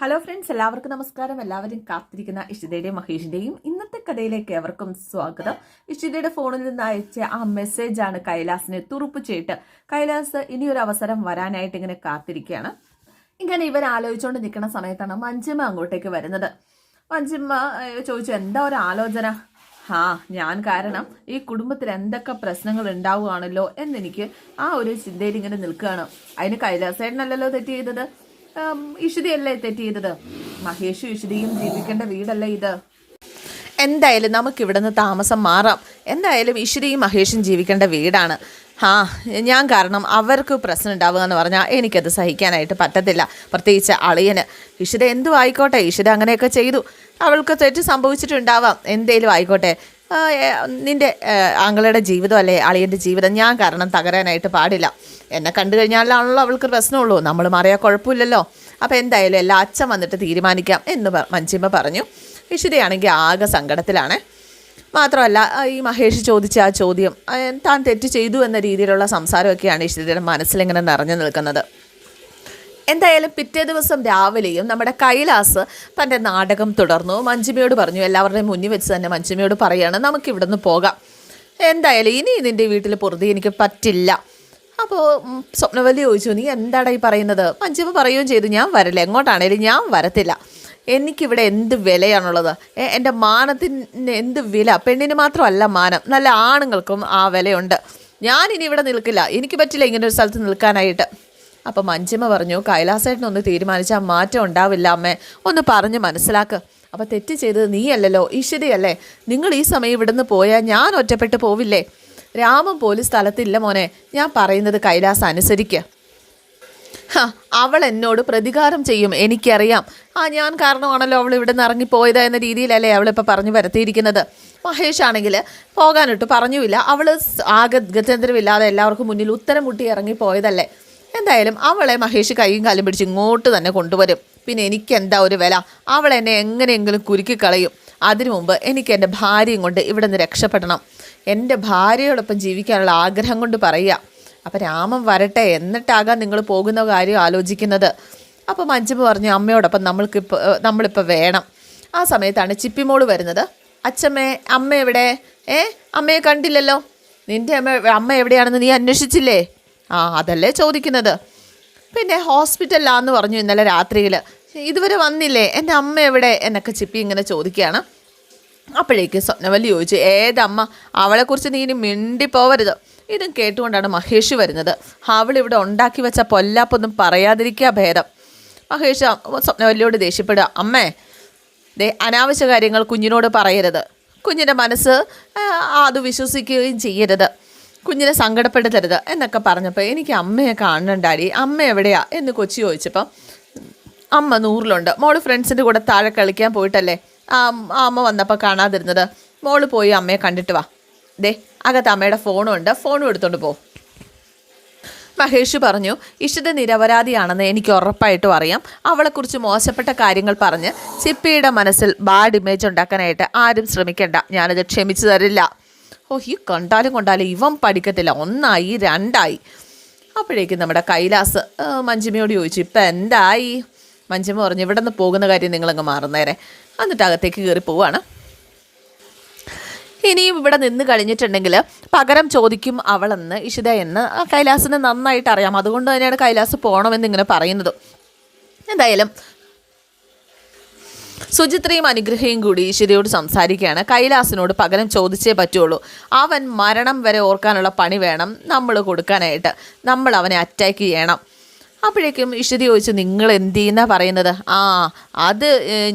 Hello friends എല്ലാവർക്കും നമസ്കാരം. എല്ലാവരും കാത്തിരിക്കുന്ന ഇഷിതയുടെയും മഹേഷിന്റെയും ഇന്നത്തെ കഥയിലേക്ക് എവർക്കും സ്വാഗതം. ഇഷിതയുടെ ഫോണിൽ നിന്ന് അയച്ച ആ മെസ്സേജാണ് കൈലാസിനെ തുറുപ്പ് ചെയ്തിട്ട് കൈലാസ് ഇനിയൊരു അവസരം വരാനായിട്ട് ഇങ്ങനെ കാത്തിരിക്കുകയാണ്. ഇങ്ങനെ ഇവർ ആലോചിച്ചുകൊണ്ട് നിൽക്കുന്ന സമയത്താണ് മഞ്ജിമ അങ്ങോട്ടേക്ക് വരുന്നത്. മഞ്ജിമ ചോദിച്ചു എന്താ ഒരു ആലോചന? ആ ഞാൻ കാരണം ഈ കുടുംബത്തിൽ എന്തൊക്കെ പ്രശ്നങ്ങൾ ഉണ്ടാവുകയാണല്ലോ എന്നെനിക്ക് ആ ഒരു ചിന്തയിൽ ഇങ്ങനെ നിൽക്കുകയാണ്. അതിന് കൈലാസേട്ടനല്ലല്ലോ തെറ്റ് ചെയ്തത്? ഇഷിതയല്ലേ തെറ്റ് ചെയ്തത്? മഹേഷും ഇഷിതയും ജീവിക്കേണ്ട വീടല്ലേ ഇത്? എന്തായാലും നമുക്ക് ഇവിടുന്ന് താമസം മാറാം. എന്തായാലും ഇഷിതയും മഹേഷും ജീവിക്കേണ്ട വീടാണ്. ആ ഞാൻ കാരണം അവർക്ക് പ്രശ്നം ഉണ്ടാവുക എന്ന് പറഞ്ഞാൽ എനിക്കത് സഹിക്കാനായിട്ട് പറ്റത്തില്ല പ്രത്യേകിച്ച് അളിയന്. ഇഷിത എന്തു ആയിക്കോട്ടെ ഇഷിത അങ്ങനെയൊക്കെ ചെയ്തു. അവൾക്ക് തെറ്റ് സംഭവിച്ചിട്ടുണ്ടാവാം. എന്തേലും ആയിക്കോട്ടെ. നിന്റെ ഏ, ആങ്ങളുടെ ജീവിതം അല്ലേ അളിയന്റെ ജീവിതം? ഞാൻ കാരണം തകരാനായിട്ട് പാടില്ല. എന്നെ കണ്ടു കഴിഞ്ഞാലാണല്ലോ അവൾക്ക് പ്രശ്നമുള്ളൂ. നമ്മൾ മാറിയാൽ കുഴപ്പമില്ലല്ലോ. അപ്പോൾ എന്തായാലും എല്ലാ അച്ഛൻ വന്നിട്ട് തീരുമാനിക്കാം എന്ന് മഞ്ജിമ പറഞ്ഞു. ഇഷിതയാണെങ്കിൽ ആകെ സങ്കടത്തിലാണ്. മാത്രമല്ല ഈ മഹേഷ് ചോദിച്ച ആ ചോദ്യം താൻ തെറ്റ് ചെയ്തു എന്ന രീതിയിലുള്ള സംസാരമൊക്കെയാണ് ഇഷിതയുടെ മനസ്സിലിങ്ങനെ നിറഞ്ഞു നിൽക്കുന്നത്. എന്തായാലും പിറ്റേ ദിവസം രാവിലെയും നമ്മുടെ കൈലാസ് തന്റെ നാടകം തുടർന്നു. മഞ്ജിമയോട് പറഞ്ഞു എല്ലാവരുടെയും മുന്നിൽ വെച്ച് തന്നെ മഞ്ജിമയോട് പറയാണ് നമുക്ക് ഇവിടുന്ന് പോകാം. എന്തായാലും ഇനി നിന്റെ വീട്ടിൽ പൊറുതി എനിക്ക് പറ്റില്ല. അപ്പോൾ സ്വപ്നവല്ലി ചോദിച്ചു നീ എന്താടാ ഈ പറയുന്നത്? മഞ്ജിമ പറയുകയും ചെയ്തു ഞാൻ വരില്ല. എങ്ങോട്ടാണേലും ഞാൻ വരത്തില്ല. എനിക്കിവിടെ എന്ത് വിലയാണുള്ളത്? എന്റെ മാനത്തിന് എന്ത് വില? പെണ്ണിന് മാത്രമല്ല മാനം. നല്ല ആണുങ്ങൾക്കും ആ വിലയുണ്ട്. ഞാൻ ഇനി ഇവിടെ നിൽക്കില്ല. എനിക്ക് പറ്റില്ല ഇങ്ങനെ ഒരു സ്ഥലത്ത് നിൽക്കാനായിട്ട്. അപ്പം മഞ്ജിമ പറഞ്ഞു കൈലാസേട്ടനൊന്ന് തീരുമാനിച്ചാൽ മാറ്റം ഉണ്ടാവില്ല അമ്മേ. ഒന്ന് പറഞ്ഞ് മനസ്സിലാക്ക്. അപ്പം തെറ്റ് ചെയ്തത് നീയല്ലല്ലോ ഈശ്വരിയല്ലേ. നിങ്ങൾ ഈ സമയം ഇവിടുന്ന് പോയാൽ ഞാൻ ഒറ്റപ്പെട്ട് പോവില്ലേ? രാമൻ പോലും സ്ഥലത്തില്ല മോനെ. ഞാൻ പറയുന്നത് കൈലാസ് അനുസരിക്കുക അവൾ എന്നോട് പ്രതികാരം ചെയ്യും എനിക്കറിയാം. ആ ഞാൻ കാരണമാണല്ലോ അവൾ ഇവിടെ നിന്ന് ഇറങ്ങിപ്പോയത് എന്ന രീതിയിലല്ലേ അവളിപ്പോൾ പറഞ്ഞു വരുത്തിയിരിക്കുന്നത് മഹേഷ് ആണെങ്കിൽ പോകാനിട്ട് പറഞ്ഞുമില്ല. അവൾ ആകെ ഗത്യന്തരമില്ലാതെ എല്ലാവർക്കും മുന്നിൽ ഉത്തരം മുട്ടി ഇറങ്ങിപ്പോയതല്ലേ. എന്തായാലും അവളെ മഹേഷ് കൈയും കാലും പിടിച്ച് ഇങ്ങോട്ട് തന്നെ കൊണ്ടുവരും. പിന്നെ എനിക്കെന്താ ഒരു വില? അവൾ എന്നെ എങ്ങനെയെങ്കിലും കുരുക്കി കളയും. അതിനു മുമ്പ് എനിക്ക് എന്റെ ഭാര്യയും കൊണ്ട് ഇവിടെ നിന്ന് രക്ഷപ്പെടണം. എന്റെ ഭാര്യയോടൊപ്പം ജീവിക്കാനുള്ള ആഗ്രഹം കൊണ്ട് പറയുക. അപ്പം രാമൻ വരട്ടെ എന്നിട്ടാകാൻ നിങ്ങൾ പോകുന്ന കാര്യം ആലോചിക്കുന്നത്. അപ്പോൾ മഞ്ജുമ പറഞ്ഞു അമ്മയോടൊപ്പം നമ്മൾക്കിപ്പോൾ നമ്മളിപ്പോൾ വേണം. ആ സമയത്താണ് ചിപ്പിമോൾ വരുന്നത്. അച്ഛമ്മേ അമ്മ എവിടെ? ഏ അമ്മയെ കണ്ടില്ലല്ലോ. നിന്റെ അമ്മ അമ്മ എവിടെയാണെന്ന് നീ അന്വേഷിച്ചില്ലേ? ആ അതല്ലേ ചോദിക്കുന്നത്. പിന്നെ ഹോസ്പിറ്റലിലാന്ന് പറഞ്ഞു ഇന്നലെ രാത്രിയിൽ ഇതുവരെ വന്നില്ലേ? എന്റെ അമ്മ എവിടെ? എന്നൊക്കെ ചിപ്പി ഇങ്ങനെ ചോദിക്കുകയാണ്. അപ്പോഴേക്ക് സ്വപ്നവല്ലി ചോദിച്ചു ഏതമ്മ? അവളെക്കുറിച്ച് നീ ഇനി മിണ്ടിപ്പോവരുത്. ഇതും കേട്ടുകൊണ്ടാണ് മഹേഷ് വരുന്നത്. അവളിവിടെ ഉണ്ടാക്കി വെച്ച പൊല്ലാപ്പൊന്നും പറയാതിരിക്കുക ഭേദം. മഹേഷ് സ്വപ്നവല്ലിയോട് ദേഷ്യപ്പെടുക അമ്മേ ദേ അനാവശ്യ കാര്യങ്ങൾ കുഞ്ഞിനോട് പറയരുത്. കുഞ്ഞിന്റെ മനസ്സ് അത് വിശ്വസിക്കുകയും ചെയ്യരുത്. കുഞ്ഞിനെ സങ്കടപ്പെടുത്തരുത് എന്നൊക്കെ പറഞ്ഞപ്പോൾ എനിക്ക് അമ്മയെ കാണണം ഡാഡി. അമ്മ എവിടെയാ എന്ന് കൊച്ചി ചോദിച്ചപ്പം അമ്മ നൂറിലുണ്ട്. മോൾ ഫ്രണ്ട്സിന്റെ കൂടെ താഴെ കളിക്കാൻ പോയിട്ടല്ലേ? ആ അമ്മ- വന്നപ്പോൾ കാണാതിരുന്നത്. മോൾ പോയി അമ്മയെ കണ്ടിട്ട് വാ. ദേ അകത്ത് അമ്മയുടെ ഫോണും ഉണ്ട് ഫോണും എടുത്തോണ്ട് പോ. മഹേഷ് പറഞ്ഞു ഇഷിത നിരപരാധിയാണെന്ന് എനിക്ക് ഉറപ്പായിട്ടും അറിയാം. അവളെക്കുറിച്ച് മോശപ്പെട്ട കാര്യങ്ങൾ പറഞ്ഞ് ചിപ്പിയുടെ മനസ്സിൽ ബാഡ് ഇമേജ് ഉണ്ടാക്കാനായിട്ട് ആരും ശ്രമിക്കണ്ട. ഞാനത് ക്ഷമിച്ചു തരില്ല. ഓ ഈ കണ്ടാലും കൊണ്ടാലും ഇവൻ പഠിക്കത്തില്ല. ഒന്നായി രണ്ടായി. അപ്പോഴേക്കും നമ്മുടെ കൈലാസ് മഞ്ജിമയോട് ചോദിച്ചു ഇപ്പം എന്തായി? മഞ്ജിമ പറഞ്ഞു ഇവിടെ നിന്ന് പോകുന്ന കാര്യം നിങ്ങളങ്ങ് മാറുന്നേരെ. എന്നിട്ട് അകത്തേക്ക് കയറി പോവാണ്. ഇനിയും ഇവിടെ നിന്ന് കഴിഞ്ഞിട്ടുണ്ടെങ്കിൽ പകരം ചോദിക്കും അവളെന്ന് ഇഷിത എന്ന്. കൈലാസിന് നന്നായിട്ട് അറിയാം. അതുകൊണ്ട് തന്നെയാണ് കൈലാസ് പോകണമെന്ന് ഇങ്ങനെ പറയുന്നത്. എന്തായാലും സുചിത്രയും അനുഗ്രഹയും കൂടി ഈശ്വരിയോട് സംസാരിക്കുകയാണ്. കൈലാസിനോട് പകരം ചോദിച്ചേ പറ്റുള്ളൂ. അവൻ മരണം വരെ ഓർക്കാനുള്ള പണി വേണം നമ്മൾ കൊടുക്കാനായിട്ട്. നമ്മൾ അവനെ അറ്റാക്ക് ചെയ്യണം. അപ്പോഴേക്കും ഇഷിത ചോദിച്ചു നിങ്ങൾ എന്ത് ചെയ്യുന്ന പറയുന്നത്? ആ അത്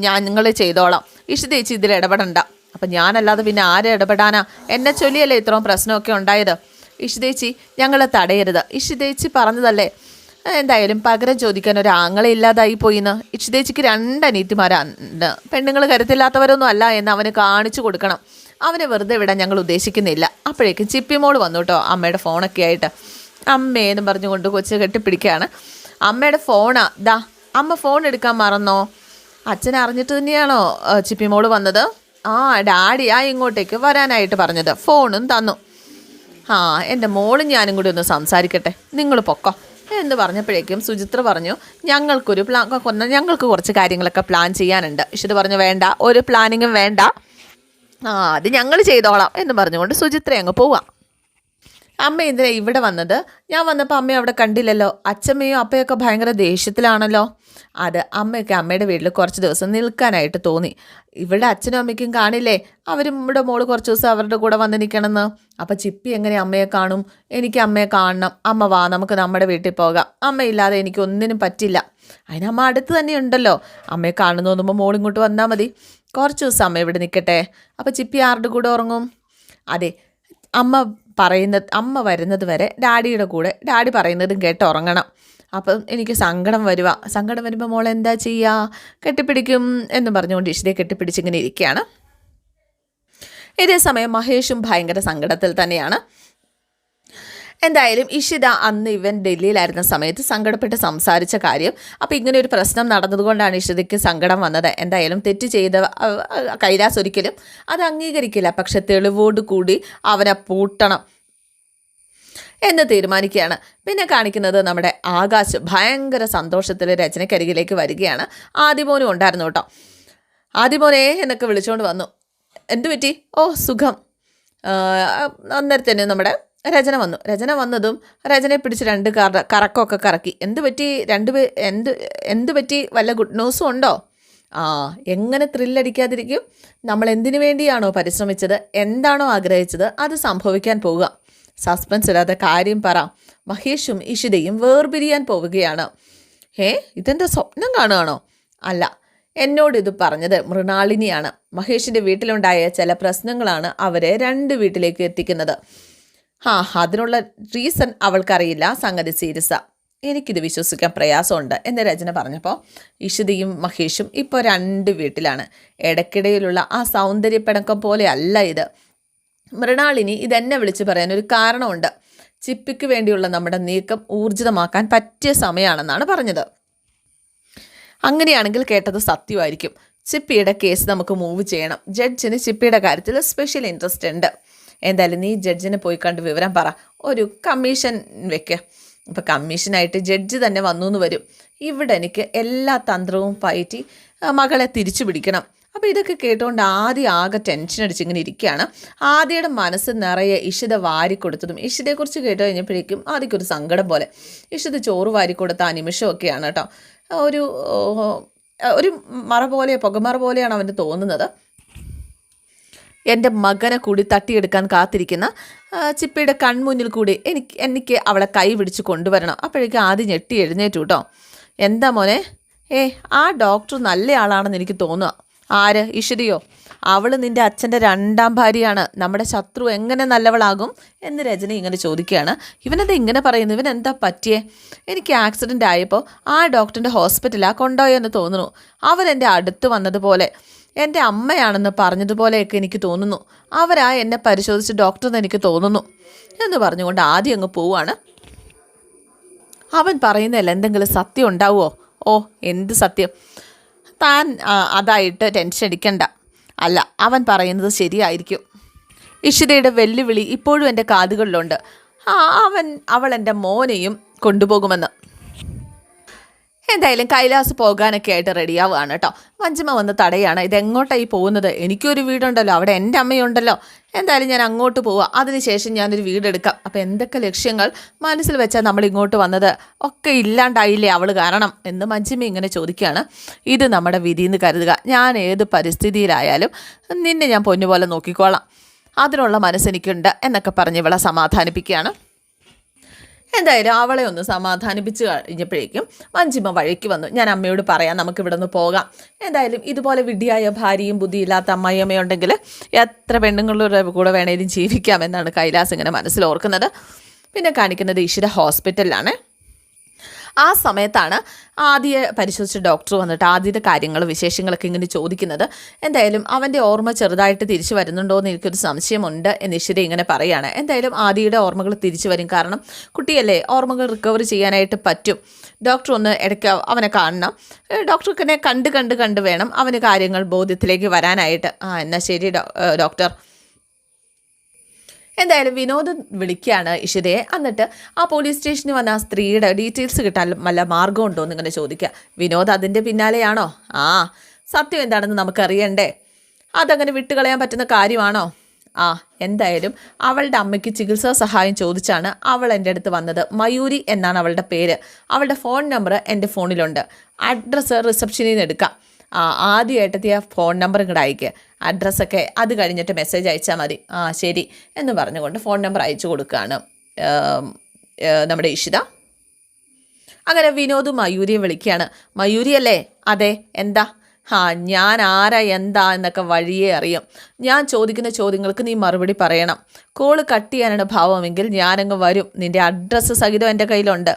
ഞാൻ നിങ്ങൾ ചെയ്തോളാം. ഇഷിത ചേച്ചി ഇതിൽ ഇടപെടണ്ട. അപ്പം ഞാനല്ലാതെ പിന്നെ ആരെ ഇടപെടാനാ? എന്നെ ചൊല്ലിയല്ലേ ഇത്രയും പ്രശ്നമൊക്കെ ഉണ്ടായത്? ഇഷിതേച്ചി ഞങ്ങളെ തടയരുത്. ഇഷിതേച്ചി പറഞ്ഞതല്ലേ എന്തായാലും പകരം ചോദിക്കാൻ ഒരു ആങ്ങളെ ഇല്ലാതായി പോയിന്ന്. ഇഷിതേച്ചിക്ക് രണ്ട് അനീത്തിമാരാണ് പെണ്ണുങ്ങൾ കരുത്തില്ലാത്തവരൊന്നും അല്ല എന്ന് അവന് കാണിച്ചു കൊടുക്കണം. അവനെ വെറുതെ വിടാൻ ഞങ്ങൾ ഉദ്ദേശിക്കുന്നില്ല. അപ്പോഴേക്കും ചിപ്പിമോൾ വന്നു കേട്ടോ അമ്മയുടെ ഫോണൊക്കെ ആയിട്ട്. അമ്മേന്ന് പറഞ്ഞുകൊണ്ട് കൊച്ചു കെട്ടിപ്പിടിക്കുകയാണ്. അമ്മയുടെ ഫോണാ. ദാ അമ്മ ഫോൺ എടുക്കാൻ മറന്നോ? അച്ഛൻ അറിഞ്ഞിട്ട് തന്നെയാണോ ചിപ്പിമോൾ വന്നത്? ആ ഡാഡിയാ ഇങ്ങോട്ടേക്ക് വരാനായിട്ട് പറഞ്ഞത്. ഫോണും തന്നു. ആ എന്റെ മോളും ഞാനും കൂടി ഒന്ന് സംസാരിക്കട്ടെ. നിങ്ങൾ പൊക്കോ. എന്ന് പറഞ്ഞപ്പോഴേക്കും സുചിത്ര പറഞ്ഞു ഞങ്ങൾക്കൊരു പ്ലാൻ ഞങ്ങൾക്ക് കുറച്ച് കാര്യങ്ങളൊക്കെ പ്ലാൻ ചെയ്യാനുണ്ട്. ഇഷിത് പറഞ്ഞു വേണ്ട ഒരു പ്ലാനിങ്ങും വേണ്ട. ആ അത് ഞങ്ങൾ ചെയ്തോളാം എന്ന് പറഞ്ഞുകൊണ്ട് സുചിത്ര അങ്ങ് പോവാം. അമ്മ എന്തിനാ ഇവിടെ വന്നത്. ഞാൻ വന്നപ്പോൾ അമ്മയെ അവിടെ കണ്ടില്ലല്ലോ. അച്ഛമ്മയും അപ്പയൊക്കെ ഭയങ്കര ദേഷ്യത്തിലാണല്ലോ. അത് അമ്മയൊക്കെ അമ്മയുടെ വീട്ടിൽ കുറച്ച് ദിവസം നിൽക്കാനായിട്ട് തോന്നി. ഇവിടെ അച്ഛനും അമ്മയ്ക്കും കാണില്ലേ? അവരും ഇവിടെ മോൾ കുറച്ച് ദിവസം അവരുടെ കൂടെ വന്ന് നിൽക്കണമെന്ന് അപ്പം ചിപ്പി എങ്ങനെ അമ്മയെ കാണും? എനിക്ക് അമ്മയെ കാണണം. അമ്മ വാ നമുക്ക് നമ്മുടെ വീട്ടിൽ പോകാം. അമ്മയില്ലാതെ എനിക്ക് ഒന്നിനും പറ്റില്ല. അതിന് അമ്മ അടുത്ത് തന്നെ ഉണ്ടല്ലോ. അമ്മയെ കാണുന്നു തോന്നുമ്പോൾ മോൾ ഇങ്ങോട്ട് വന്നാൽ മതി. കുറച്ച് ദിവസം അമ്മ ഇവിടെ നിൽക്കട്ടെ അപ്പം ചിപ്പി ആരുടെ കൂടെ ഉറങ്ങും? അതെ അമ്മ പറയുന്നത് അമ്മ വരുന്നത് വരെ ഡാഡിയുടെ കൂടെ ഡാഡി പറയുന്നതും കേട്ട് ഉറങ്ങണം. അപ്പം എനിക്ക് സങ്കടം വരുക സങ്കടം വരുമ്പോൾ മോൾ എന്താ ചെയ്യുക കെട്ടിപ്പിടിക്കും എന്ന് പറഞ്ഞുകൊണ്ട് ഇഷിതയെ കെട്ടിപ്പിടിച്ചിങ്ങനെ ഇരിക്കുകയാണ്. ഇതേ സമയം മഹേഷും ഭയങ്കര സങ്കടത്തിൽ തന്നെയാണ്. എന്തായാലും ഇഷിത അന്ന് ഇവൻ ഡൽഹിയിലായിരുന്ന സമയത്ത് സങ്കടപ്പെട്ട് സംസാരിച്ച കാര്യം. അപ്പോൾ ഇങ്ങനെ ഒരു പ്രശ്നം നടന്നതുകൊണ്ടാണ് ഇഷിതയ്ക്ക് സങ്കടം വന്നത്. എന്തായാലും തെറ്റ് ചെയ്ത കൈലാസ് ഒരിക്കലും അത് അംഗീകരിക്കില്ല. പക്ഷെ തെളിവോട് കൂടി അവനെ പൂട്ടണം എന്ന് തീരുമാനിക്കുകയാണ്. പിന്നെ കാണിക്കുന്നത് നമ്മുടെ ആകാശ് ഭയങ്കര സന്തോഷത്തിൽ രചനക്കരികിലേക്ക് വരികയാണ്. ആദിമോനും ഉണ്ടായിരുന്നു കേട്ടോ. ആദിമോനെ എന്നൊക്കെ വിളിച്ചുകൊണ്ട് വന്നു. എന്തു പറ്റി? ഓ സുഖം. അന്നേരത്തന്നെ തന്നെ നമ്മുടെ രചന വന്നു. രചന വന്നതും രചനയെ പിടിച്ച് രണ്ട് കറ കറക്കമൊക്കെ കറക്കി. എന്ത് പറ്റി? രണ്ട് എന്ത് എന്ത് പറ്റി? വല്ല ഗുഡ് ന്യൂസും ഉണ്ടോ? ആ എങ്ങനെ ത്രില്ലടിക്കാതിരിക്കും നമ്മൾ എന്തിനു വേണ്ടിയാണോ പരിശ്രമിച്ചത്? എന്താണോ ആഗ്രഹിച്ചത്? അത് സംഭവിക്കാൻ പോവുക. സസ്പെൻസ് ഇല്ലാതെ കാര്യം പറ. മഹേഷും ഇഷിതയും വേർപിരിയാൻ പോവുകയാണ്. ഏ ഇതെന്താ സ്വപ്നം കാണുകയാണോ? അല്ല എന്നോട് ഇത് പറഞ്ഞത് മൃണാളിനിയാണ്. മഹേഷിന്റെ വീട്ടിലുണ്ടായ ചില പ്രശ്നങ്ങളാണ് അവരെ രണ്ട് വീട്ടിലേക്ക് എത്തിക്കുന്നത്. ആ അതിനുള്ള റീസൺ അവൾക്കറിയില്ല. സംഗതി സീരിയസാ എനിക്കിത് വിശ്വസിക്കാൻ പ്രയാസമുണ്ട് എന്ന് രചന പറഞ്ഞപ്പോൾ ഇഷിതയും മഹേഷും ഇപ്പോൾ രണ്ട് വീട്ടിലാണ്. ഇടയ്ക്കിടയിലുള്ള ആ സൗന്ദര്യപ്പിണക്കം പോലെ അല്ല ഇത്. മൃണാളിനി ഇതെന്നെ വിളിച്ച് പറയാൻ ഒരു കാരണമുണ്ട്. ചിപ്പിക്ക് വേണ്ടിയുള്ള നമ്മുടെ നീക്കം ഊർജിതമാക്കാൻ പറ്റിയ സമയമാണെന്നാണ് പറഞ്ഞത്. അങ്ങനെയാണെങ്കിൽ കേട്ടത് സത്യമായിരിക്കും. ചിപ്പിയുടെ കേസ് നമുക്ക് മൂവ് ചെയ്യണം. ജഡ്ജിന് ചിപ്പിയുടെ കാര്യത്തിൽ സ്പെഷ്യൽ ഇൻട്രസ്റ്റ് ഉണ്ട്. എന്തായാലും നീ ജഡ്ജിനെ പോയി കണ്ട് വിവരം പറ. ഒരു കമ്മീഷൻ വെക്ക്. അപ്പോൾ കമ്മീഷനായിട്ട് ജഡ്ജ് തന്നെ വന്നു എന്ന് വരും. ഇവിടെ എനിക്ക് എല്ലാ തന്ത്രവും പയറ്റി മകളെ തിരിച്ചു പിടിക്കണം. അപ്പോൾ ഇതൊക്കെ കേട്ടുകൊണ്ട് ആദ്യം ആകെ ടെൻഷൻ അടിച്ച് ഇങ്ങനെ ഇരിക്കുകയാണ്. ആദ്യയുടെ മനസ്സ് നിറയെ ഇഷിത വാരി കൊടുത്തതും ഇഷിതയെക്കുറിച്ച് കേട്ട് കഴിഞ്ഞപ്പോഴേക്കും ആദ്യക്കൊരു സങ്കടം പോലെ. ഇഷിത ചോറ് വാരി കൊടുത്ത ആ നിമിഷമൊക്കെയാണ് കേട്ടോ. ഒരു ഒരു മറ പോലെ പുകമറ പോലെയാണ് അവന് തോന്നുന്നത്. എന്റെ മകനെ കൂടി തട്ടിയെടുക്കാൻ കാത്തിരിക്കുന്ന ചിപ്പിയുടെ കൺമുന്നിൽ കൂടി എനിക്ക് എനിക്ക് അവളെ കൈ പിടിച്ച് കൊണ്ടുവരണം. അപ്പോഴേക്കും ആദ്യം ഞെട്ടി എഴുന്നേറ്റു കേട്ടോ എന്താ മോനെ? ഏ ആ ഡോക്ടർ നല്ല ആളാണെന്ന് എനിക്ക് തോന്നുക ആര്? ഇഷിതയോ അവൾ നിന്റെ അച്ഛന്റെ രണ്ടാം ഭാര്യയാണ്. നമ്മുടെ ശത്രു എങ്ങനെ നല്ലവളാകും എന്ന് രജനി ഇങ്ങനെ ചോദിക്കുകയാണ്. ഇവനെന്താ ഇങ്ങനെ പറയുന്നു? ഇവൻ എന്താ പറ്റിയേ? എനിക്ക് ആക്സിഡന്റ് ആയപ്പോൾ ആ ഡോക്ടറിന്റെ ഹോസ്പിറ്റലാണ് കൊണ്ടുപോയെന്ന് തോന്നുന്നു. അവൻ അടുത്ത് വന്നതുപോലെ എന്റെ അമ്മയാണെന്ന് പറഞ്ഞതുപോലെയൊക്കെ എനിക്ക് തോന്നുന്നു. അവരാ എന്നെ പരിശോധിച്ച് ഡോക്ടർ എന്ന് എനിക്ക് തോന്നുന്നു. എന്ന് പറഞ്ഞുകൊണ്ട് ആദ്യം അങ്ങ് പോവാണ്. അവൻ പറയുന്നതിൽ എന്തെങ്കിലും സത്യം ഉണ്ടാവുമോ ഓ എന്ത് സത്യം? താൻ അതായിട്ട് ടെൻഷൻ അടിക്കണ്ട. അല്ല അവൻ പറയുന്നത് ശരിയായിരിക്കും. ഇഷിതയുടെ വെല്ലുവിളി ഇപ്പോഴും എന്റെ കാതുകളിലുണ്ട്. അവൻ അവൾ എന്റെ മോനെയും കൊണ്ടുപോകുമെന്ന്. എന്തായാലും കൈലാസ് പോകാനൊക്കെ ആയിട്ട് റെഡിയാവുകയാണ് കേട്ടോ. വഞ്ചിമ വന്ന് തടയാണ്. ഇതെങ്ങോട്ടായി പോകുന്നത്? എനിക്കൊരു വീടുണ്ടല്ലോ. അവിടെ എന്റെ അമ്മയുണ്ടല്ലോ. എന്തായാലും ഞാൻ അങ്ങോട്ട് പോവാം. അതിനുശേഷം ഞാനൊരു വീടെടുക്കാം. അപ്പോൾ എന്തൊക്കെ ലക്ഷ്യങ്ങൾ മനസ്സിൽ വെച്ചാൽ നമ്മൾ ഇങ്ങോട്ട് വന്നത്? ഒക്കെ ഇല്ലാണ്ടായില്ലേ അവൾ കാരണം എന്ന് മഞ്ജിമ ഇങ്ങനെ ചോദിക്കുകയാണ്. ഇത് നമ്മുടെ വിധി എന്ന് കരുതുക. ഞാൻ ഏത് പരിസ്ഥിതിയിലായാലും നിന്നെ ഞാൻ പൊന്നുപോലെ നോക്കിക്കോളാം. അതിനുള്ള മനസ്സെനിക്കുണ്ട് എന്നൊക്കെ പറഞ്ഞ് ഇവളെ സമാധാനിപ്പിക്കുകയാണ്. എന്തായാലും അവളെ ഒന്ന് സമാധാനിപ്പിച്ച് കഴിഞ്ഞപ്പോഴേക്കും മഞ്ജിമ വഴിക്ക് വന്നു. ഞാൻ അമ്മയോട് പറയാം നമുക്ക് ഇവിടെ നിന്ന് പോകാം. എന്തായാലും ഇതുപോലെ വിഡ്ഢിയായ ഭാര്യയും ബുദ്ധിയില്ലാത്ത അമ്മായിയമ്മയുണ്ടെങ്കിൽ എത്ര പെണ്ണുങ്ങളുടെ കൂടെ വേണേലും ജീവിക്കാമെന്നാണ് കൈലാസ് ഇങ്ങനെ മനസ്സിലോർക്കുന്നത് പിന്നെ കാണിക്കുന്നത് ഈശ്വര ഹോസ്പിറ്റലിലാണ്. ആ സമയത്താണ് ആദ്യ പരിശോധിച്ച ഡോക്ടർ വന്നിട്ട് ആദ്യത്തെ കാര്യങ്ങൾ വിശേഷങ്ങളൊക്കെ ഇങ്ങനെ ചോദിക്കുന്നത്. എന്തായാലും അവന്റെ ഓർമ്മ ചെറുതായിട്ട് തിരിച്ചു വരുന്നുണ്ടോ എന്ന് എനിക്കൊരു സംശയമുണ്ട് എന്ന് ഇശ്വരി ഇങ്ങനെ പറയുകയാണ് എന്തായാലും ആദിയുടെ ഓർമ്മകൾ തിരിച്ചു വരും. കാരണം കുട്ടിയല്ലേ ഓർമ്മകൾ റിക്കവർ ചെയ്യാനായിട്ട് പറ്റും. ഡോക്ടർ ഒന്ന് ഇടയ്ക്ക് അവനെ കാണണം. ഡോക്ടർക്കിനെ കണ്ട് കണ്ട് കണ്ട് വേണം അവന് കാര്യങ്ങൾ ബോധ്യത്തിലേക്ക് വരാനായിട്ട്. ആ എന്നാൽ ശരി ഡോക്ടർ. എന്തായാലും വിനോദ് വിളിക്കുകയാണ് ഇഷിതയെ. എന്നിട്ട് ആ പോലീസ് സ്റ്റേഷനിൽ വന്ന ആ സ്ത്രീയുടെ ഡീറ്റെയിൽസ് കിട്ടാൻ വല്ല മാർഗമുണ്ടോ എന്ന് ഇങ്ങനെ ചോദിക്കുക. വിനോദ് അതിന്റെ പിന്നാലെയാണോ? ആ സത്യം എന്താണെന്ന് നമുക്കറിയണ്ടേ. അതങ്ങനെ വിട്ടുകളയാൻ പറ്റുന്ന കാര്യമാണോ? ആ എന്തായാലും അവളുടെ അമ്മയ്ക്ക് ചികിത്സാ സഹായം ചോദിച്ചാണ് അവൾ എന്റെ അടുത്ത് വന്നത്. മയൂരി എന്നാണ് അവളുടെ പേര്. അവളുടെ ഫോൺ നമ്പർ എന്റെ ഫോണിലുണ്ട് അഡ്രസ്സ് റിസപ്ഷനിൽ നിന്ന് എടുക്കാം. ആ ആദ്യമായിട്ടെത്തിയ ഫോൺ നമ്പർ ഇങ്ങോട്ട് അയക്കുക അഡ്രസ്സൊക്കെ അത് കഴിഞ്ഞിട്ട് മെസ്സേജ് അയച്ചാൽ മതി. ആ ശരി. എന്ന് പറഞ്ഞുകൊണ്ട് ഫോൺ നമ്പർ അയച്ചു കൊടുക്കുകയാണ് നമ്മുടെ ഇഷിത. അങ്ങനെ വിനോദ് മയൂരിയെ വിളിക്കുകയാണ് മയൂരി അല്ലേ അതെ എന്താ? ആ ഞാൻ ആരാ എന്താ എന്നൊക്കെ വഴിയേ അറിയും. ഞാൻ ചോദിക്കുന്ന ചോദ്യങ്ങൾക്ക് നീ മറുപടി പറയണം. കോൾ കട്ട് ചെയ്യാനാണ് ഭാവമെങ്കിൽ ഞാനങ്ങ് വരും. നിന്റെ അഡ്രസ്സ് സഹിതം എന്റെ കയ്യിലുണ്ട്.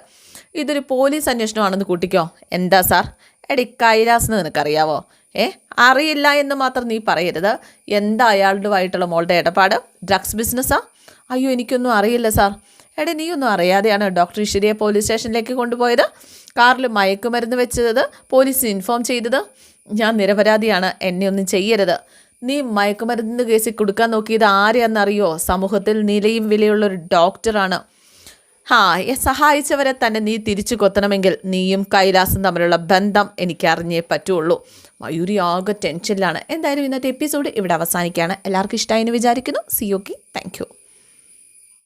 ഇതൊരു പോലീസ് അന്വേഷണമാണെന്ന് കൂട്ടിക്കോ. എന്താ സാർ? എടി കൈലാസ് എന്ന് നിനക്കറിയാവോ? ഏ? അറിയില്ല എന്ന് മാത്രം നീ പറയരുത്. എന്താ അയാളുമായിട്ടുള്ള മോളുടെ ഇടപാട്? ഡ്രഗ്സ് ബിസിനസ്സാ അയ്യോ എനിക്കൊന്നും അറിയില്ല സാർ. എടി നീയൊന്നും അറിയാതെയാണ് ഡോക്ടർ ഇഷിരിയെ പോലീസ് സ്റ്റേഷനിലേക്ക് കൊണ്ടുപോയത്? കാറിൽ മയക്കുമരുന്ന് വെച്ചത് പോലീസിന് ഇൻഫോം ചെയ്തത്? ഞാൻ നിരപരാധിയാണ് എന്നെ ഒന്നും ചെയ്യരുത്. നീ മയക്കുമരുന്ന് കേസിൽ കൊടുക്കാൻ നോക്കിയത് ആരെയാണെന്നറിയോ? സമൂഹത്തിൽ നിലയും വിലയുള്ള ഒരു ഡോക്ടറാണ് ഹാ എ- സഹായിച്ചവരെ തന്നെ നീ തിരിച്ചു കൊത്തണമെങ്കിൽ നീയും കൈലാസും തമ്മിലുള്ള ബന്ധം എനിക്ക് അറിഞ്ഞേ പറ്റുള്ളൂ. മയൂരി ആകെ ടെൻഷനിലാണ് എന്തായാലും ഇന്നത്തെ എപ്പിസോഡ് ഇവിടെ അവസാനിക്കുകയാണ്. എല്ലാവർക്കും ഇഷ്ടമായി എന്ന് വിചാരിക്കുന്നു. C okay thank